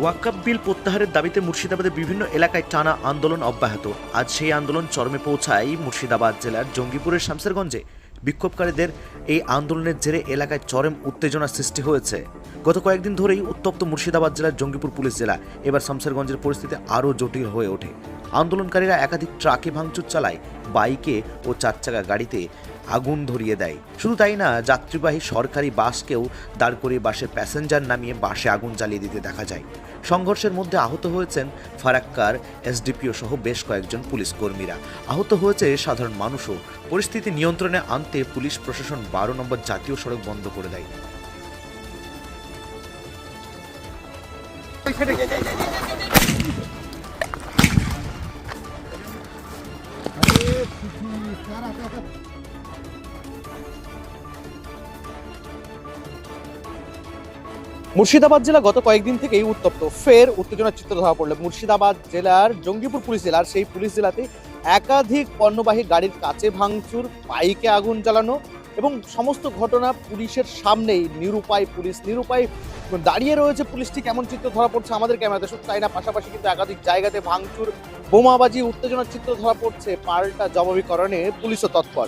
ওয়াকাব বিল প্রত্যাহারের দাবিতে মুর্শিদাবাদের বিভিন্ন এলাকায় টানা আন্দোলন অব্যাহত। আজ সেই আন্দোলন চরমে পৌঁছায় মুর্শিদাবাদ জেলার জঙ্গিপুরের শামসেরগঞ্জে। বিক্ষোভকারীদের এই আন্দোলনের জেরে এলাকায় চরম উত্তেজনা সৃষ্টি হয়েছে। গত কয়েকদিন ধরেই উত্তপ্ত মুর্শিদাবাদ জেলার জঙ্গিপুর পুলিশ জেলা, এবার শামসেরগঞ্জের পরিস্থিতি আরও জটিল হয়ে ওঠে। আন্দোলনকারীরা একাধিক ট্রাকে ভাঙচুর চালায়, বাইকে ও চার চাকা গাড়িতে আগুন ধরিয়ে দেয়। শুধু তাই না, যাত্রীবাহী সরকারি বাসকেও দাঁড় করিয়ে বাসের প্যাসেঞ্জার নামিয়ে বাসে আগুন জ্বালিয়ে দিতে দেখা যায়। সংঘর্ষের মধ্যে আহত হয়েছেন ফারাক্কার এসডিপিও সহ বেশ কয়েকজন পুলিশ কর্মীরা। আহত হয়েছে সাধারণ মানুষও। পরিস্থিতি নিয়ন্ত্রণে আনতে পুলিশ প্রশাসন বারো নম্বর জাতীয় সড়ক বন্ধ করে দেয়। মুর্শিদাবাদ জেলা গত কয়েকদিন থেকেই উত্তপ্ত। ফের উত্তেজনার চিত্র ধরা পড়ল। মুর্শিদাবাদ জেলার জঙ্গিপুর পুলিশ জেলার সেই পুলিশ জেলাতে একাধিক পণ্যবাহী গাড়ির কাছে ভাঙচুর বাইকে আগুন জ্বালানো এবং সমস্ত ঘটনা পুলিশের সামনেই নিরুপায় পুলিশ নিরুপায় দাঁড়িয়ে রয়েছে পুলিশ, ঠিক এমন চিত্র ধরা পড়ছে আমাদের ক্যামেরাতে। শুধু তাই না, পাশাপাশি কিন্তু একাধিক জায়গাতে ভাঙচুর, বোমাবাজি, উত্তেজনার চিত্র ধরা পড়ছে পাল্টা জবাবিকরণে পুলিশও তৎপর।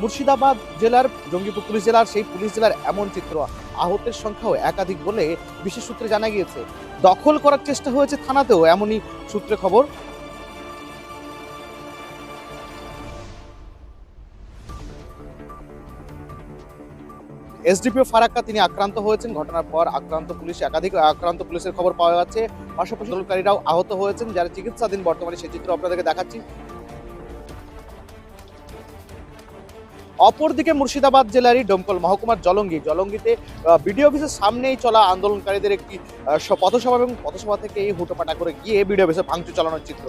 মুর্শিদাবাদ জেলার, জঙ্গিপুর পুলিশ জেলার, সেই পুলিশ জেলার এমন চিত্র, আহতের সংখ্যাও একাধিক বলে বিশেষ সূত্রে জানা গিয়েছে। দখল করার চেষ্টা হয়েছে থানাতেও, এমনই সূত্রে খবর। এসডিপিও ফারাক্কা তিনি আক্রান্ত হয়েছেন। ঘটনার পর আক্রান্ত পুলিশ একাধিক, আক্রান্ত পুলিশের খবর পাওয়া যাচ্ছে। পাশাপাশি দলকারীরাও আহত হয়েছেন, যারা চিকিৎসাধীন বর্তমানে, সেই চিত্র আপনাদেরকে দেখাচ্ছি। অপরদিকে মুর্শিদাবাদ জেলারই ডোমকল মহকুমার জলঙ্গি। জলঙ্গিতে বিডিও অফিসের সামনেই চলা আন্দোলনকারীদের একটি পথসভা এবং পথসভা থেকে এই হুটোপাটা করে গিয়ে বিডিও অফিসে ভাঙচুর চালানোর চিত্র।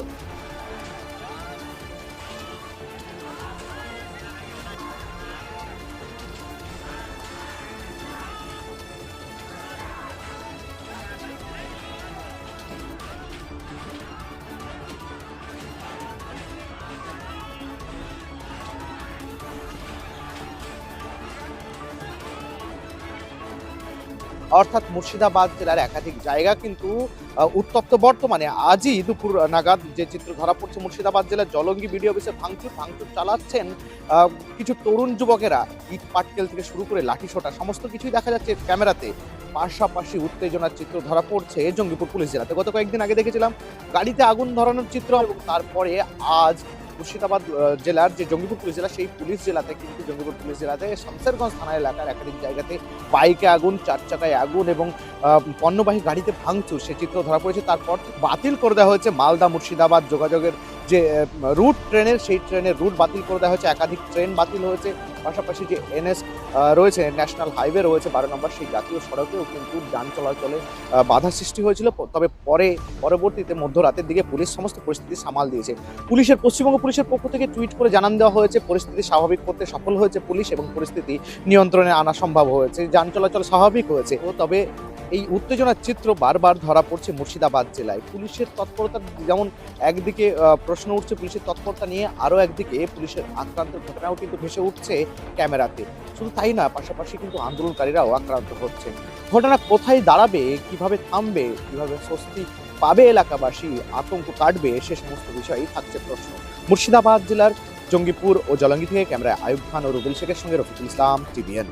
অর্থাৎ মুর্শিদাবাদ জেলার একাধিক জায়গা কিন্তু উত্তপ্ত বর্তমানে। আজই দুপুর নাগাদ যে চিত্র ধরা পড়ছে, মুর্শিদাবাদ জেলার জলঙ্গি বিডিও অফিসে ভাঙচুর ভাঙচুর চালাচ্ছেন কিছু তরুণ যুবকেরা। ইট পাটকেল থেকে শুরু করে লাঠি ছোটা, সমস্ত কিছুই দেখা যাচ্ছে ক্যামেরাতে। পাশাপাশি উত্তেজনার চিত্র ধরা পড়ছে জঙ্গিপুর পুলিশ জেলাতে। গত কয়েকদিন আগে দেখেছিলাম, গাড়িতে আগুন ধরানোর চিত্র এবং তারপরে আজ মুর্শিদাবাদ জেলার যে জঙ্গিপুর পুলিশ জেলা, সেই পুলিশ জেলাতে কিন্তু জঙ্গিপুর পুলিশ জেলাতে শামসেরগঞ্জ থানা এলাকার একাধিক জায়গাতে বাইকে আগুন, চার চাকায় আগুন এবং পণ্যবাহী গাড়িতে ভাঙচুর। সে চিত্র ধরা পড়েছে। তারপর বাতিল করে দেওয়া হয়েছে মালদা, মুর্শিদাবাদ। যোগাযোগের যে রুট ট্রেনের সেই ট্রেনের রুট বাতিল করে দেওয়া হয়েছে, একাধিক ট্রেন বাতিল হয়েছে। পাশাপাশি যে এনএস রয়েছে ন্যাশনাল হাইওয়ে রয়েছে, বারো নম্বর, সেই জাতীয় সড়কেও কিন্তু যান চলাচলে বাধা সৃষ্টি হয়েছিল। তবে পরে, পরবর্তীতে মধ্যরাতের দিকে পুলিশ সমস্ত পরিস্থিতি সামাল দিয়েছে। পুলিশের, পশ্চিমবঙ্গ পুলিশের পক্ষ থেকে টুইট করে জানান দেওয়া হয়েছে, পরিস্থিতি স্বাভাবিক করতে সফল হয়েছে পুলিশ এবং পরিস্থিতি নিয়ন্ত্রণে আনা সম্ভব হয়েছে। যান চলাচল স্বাভাবিক হয়েছে। ও তবে এই উত্তেজনার চিত্র বারবার ধরা পড়ছে মুর্শিদাবাদ জেলায়। পুলিশের তৎপরতা যেমন একদিকে প্রশ্ন উঠছে পুলিশের তৎপরতা নিয়ে, আরও একদিকে পুলিশের আক্রান্তের ঘটনাও কিন্তু ভেসে উঠছে ক্যামেরাতে। শুধু তাই না, পাশাপাশি কিন্তু আন্দোলনকারীরাও আক্রান্ত হচ্ছে। ঘটনা কোথায় দাঁড়াবে, কীভাবে থামবে, কীভাবে স্বস্তি পাবে এলাকাবাসী, আতঙ্ক কাটবে, সে সমস্ত বিষয়েই থাকছে প্রশ্ন। মুর্শিদাবাদ জেলার জঙ্গিপুর ও জলঙ্গি থেকে ক্যামেরায় আয়ুব খান ও রুবেল শেখের সঙ্গে Rafiqul Islam, TVN.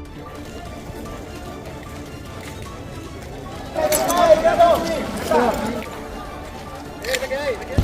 Tagay! Tagay! Tagay!